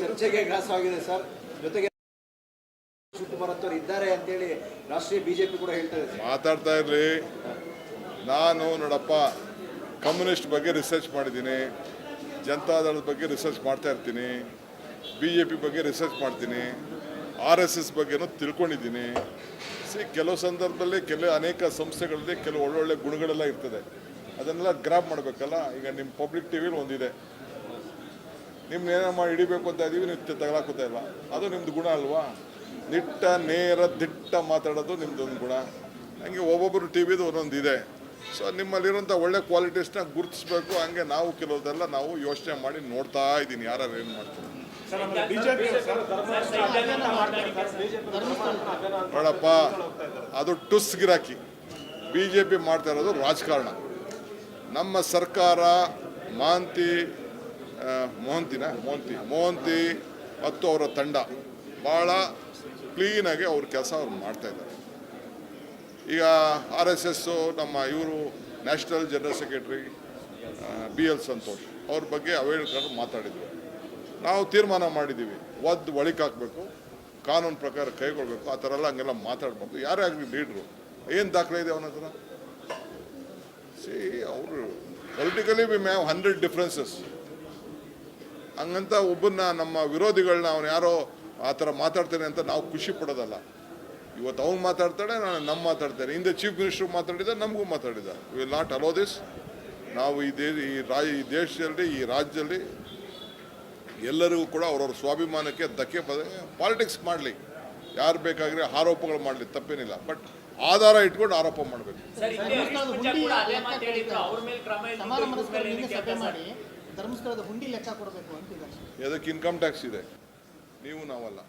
ಚರ್ಚೆಗೆ ಗ್ರಾಸವಾಗಿದೆ ಸರ್. ಜೊತೆಗೆ ಅಂತವ್ರು ಇದ್ದಾರೆ ಅಂತೇಳಿ ರಾಷ್ಟ್ರೀಯ ಬಿಜೆಪಿ ಕೂಡ ಹೇಳ್ತಾ ಇದೆ ಮಾತಾಡ್ತಾ ಇರಲಿ. ನಾನು ನೋಡಪ್ಪ, ಕಮ್ಯುನಿಸ್ಟ್ ಬಗ್ಗೆ ರಿಸರ್ಚ್ ಮಾಡಿದ್ದೀನಿ. ಜನತಾದಳದ ಬಗ್ಗೆ ರಿಸರ್ಚ್ ಮಾಡ್ತಾ ಇರ್ತೀನಿ. ಬಿ ಜೆ ಪಿ ಬಗ್ಗೆ ರಿಸರ್ಚ್ ಮಾಡ್ತೀನಿ. ಆರ್ ಎಸ್ ಎಸ್ ಬಗ್ಗೆನೂ ತಿಳ್ಕೊಂಡಿದ್ದೀನಿ. ಸಿ, ಕೆಲವು ಸಂದರ್ಭದಲ್ಲಿ ಕೆಲವು ಅನೇಕ ಸಂಸ್ಥೆಗಳಲ್ಲಿ ಕೆಲವು ಒಳ್ಳೊಳ್ಳೆ ಗುಣಗಳೆಲ್ಲ ಇರ್ತದೆ. ಅದನ್ನೆಲ್ಲ ಗ್ರಾಪ್ ಮಾಡಬೇಕಲ್ಲ? ಈಗ ನಿಮ್ಮ ಪಬ್ಲಿಕ್ ಟಿ ವಿಲಿ ಒಂದಿದೆ. ನಿಮ್ನ ಏನೋ ಮಾಡಿ ಹಿಡಿಬೇಕು ಅಂತ ಇದ್ದೀವಿ ನೀವು ತಗಲಾಕೋತಾ ಇಲ್ಲ. ಅದು ನಿಮ್ಮದು ಗುಣ ಅಲ್ವಾ? ನಿಟ್ಟ ನೇರ ದಿಟ್ಟ ಮಾತಾಡೋದು ನಿಮ್ದು ಒಂದು ಗುಣ. ಹಂಗೆ ಒಬ್ಬೊಬ್ಬರು ಟಿ ವಿದು ಒಂದೊಂದು ಇದೆ. ಸೊ ನಿಮ್ಮಲ್ಲಿರುವಂಥ ಒಳ್ಳೆ ಕ್ವಾಲಿಟೀಸ್ನ ಗುರುತಿಸ್ಬೇಕು. ಹಂಗೆ ನಾವು ಕೆಲವುದೆಲ್ಲ ನಾವು ಯೋಚನೆ ಮಾಡಿ ನೋಡ್ತಾ ಇದ್ದೀನಿ. ಯಾರು ಏನು ಮಾಡ್ತಾರೆ? ನೋಡಪ್ಪ ಅದು ಟುಸ್ ಗಿರಾಕಿ. ಬಿ ಜೆ ಪಿ ಮಾಡ್ತಾ ಇರೋದು ರಾಜಕಾರಣ. ನಮ್ಮ ಸರ್ಕಾರ ಮಾಂತಿ ಮೋಹಂತಿನ ಮೋಹಂತಿ ಮೋಹಂತಿ ಮತ್ತು ಅವರ ತಂಡ ಭಾಳ ಕ್ಲೀನಾಗಿ ಅವ್ರ ಕೆಲಸ ಅವ್ರು ಮಾಡ್ತಾ ಇದ್ದಾರೆ. ಈಗ ಆರ್ ಎಸ್ ಎಸ್ಸು ನಮ್ಮ ಇವರು national general secretary B L Santosh, ಅವ್ರ ಬಗ್ಗೆ ಅವೇಳ್ಕರ್ ಮಾತಾಡಿದ್ವಿ ನಾವು ತೀರ್ಮಾನ ಮಾಡಿದ್ದೀವಿ. ಒದ್ದು ಒಳಿಕ್ ಹಾಕಬೇಕು, ಕಾನೂನು ಪ್ರಕಾರ ಕೈಗೊಳ್ಬೇಕು, ಆ ಥರ ಎಲ್ಲ ಹಂಗೆಲ್ಲ ಮಾತಾಡ್ಬಾರ್ದು. ಯಾರೇ ಆಗಲಿ ಲೀಡ್ರು. ಏನು ದಾಖಲೆ ಇದೆ ಅವನ ಹತ್ರ? ಸಿ, ಅವರು politically we may've hundred differences ಹಂಗಂತ ಒಬ್ಬನ್ನ ನಮ್ಮ ವಿರೋಧಿಗಳನ್ನ ಅವನು ಯಾರೋ ಆ ಥರ ಮಾತಾಡ್ತಾನೆ ಅಂತ ನಾವು ಖುಷಿ ಪಡೋದಲ್ಲ. ಇವತ್ತು ಅವ್ನು ಮಾತಾಡ್ತಾಳೆ ನಾನು ನಮ್ಮ ಮಾತಾಡ್ತೇನೆ ಹಿಂದೆ ಚೀಫ್ ಮಿನಿಸ್ಟರ್ ಮಾತಾಡಿದ ನಮಗೂ ಮಾತಾಡಿದ. ವಿಲ್ ನಾಟ್ ಅಲೋ ದಿಸ್ ನಾವು ಈ ದೇ ಈ ರಾಜ ಈ ದೇಶದಲ್ಲಿ ಈ ರಾಜ್ಯದಲ್ಲಿ ಎಲ್ಲರಿಗೂ ಕೂಡ ಅವ್ರವ್ರ ಸ್ವಾಭಿಮಾನಕ್ಕೆ ಧಕ್ಕೆ ಪದ ಪಾಲಿಟಿಕ್ಸ್ ಮಾಡಲಿ. ಯಾರು ಬೇಕಾಗಿರೋ ಆರೋಪಗಳು ಮಾಡಲಿ ತಪ್ಪೇನಿಲ್ಲ. ಬಟ್ ಆಧಾರ ಇಟ್ಕೊಂಡು ಆರೋಪ ಮಾಡಬೇಕು. ಧರ್ಮಸ್ಥಳದ ಹುಂಡಿ ಲೆಕ್ಕ ಕೊಡಬೇಕು ಅಂತಿದ್ದಾರೆ. ಅದಕ್ಕೆ ಇನ್ಕಮ್ ಟ್ಯಾಕ್ಸ್ ಇದೆ? ನೀವು ನಾವಲ್ಲ.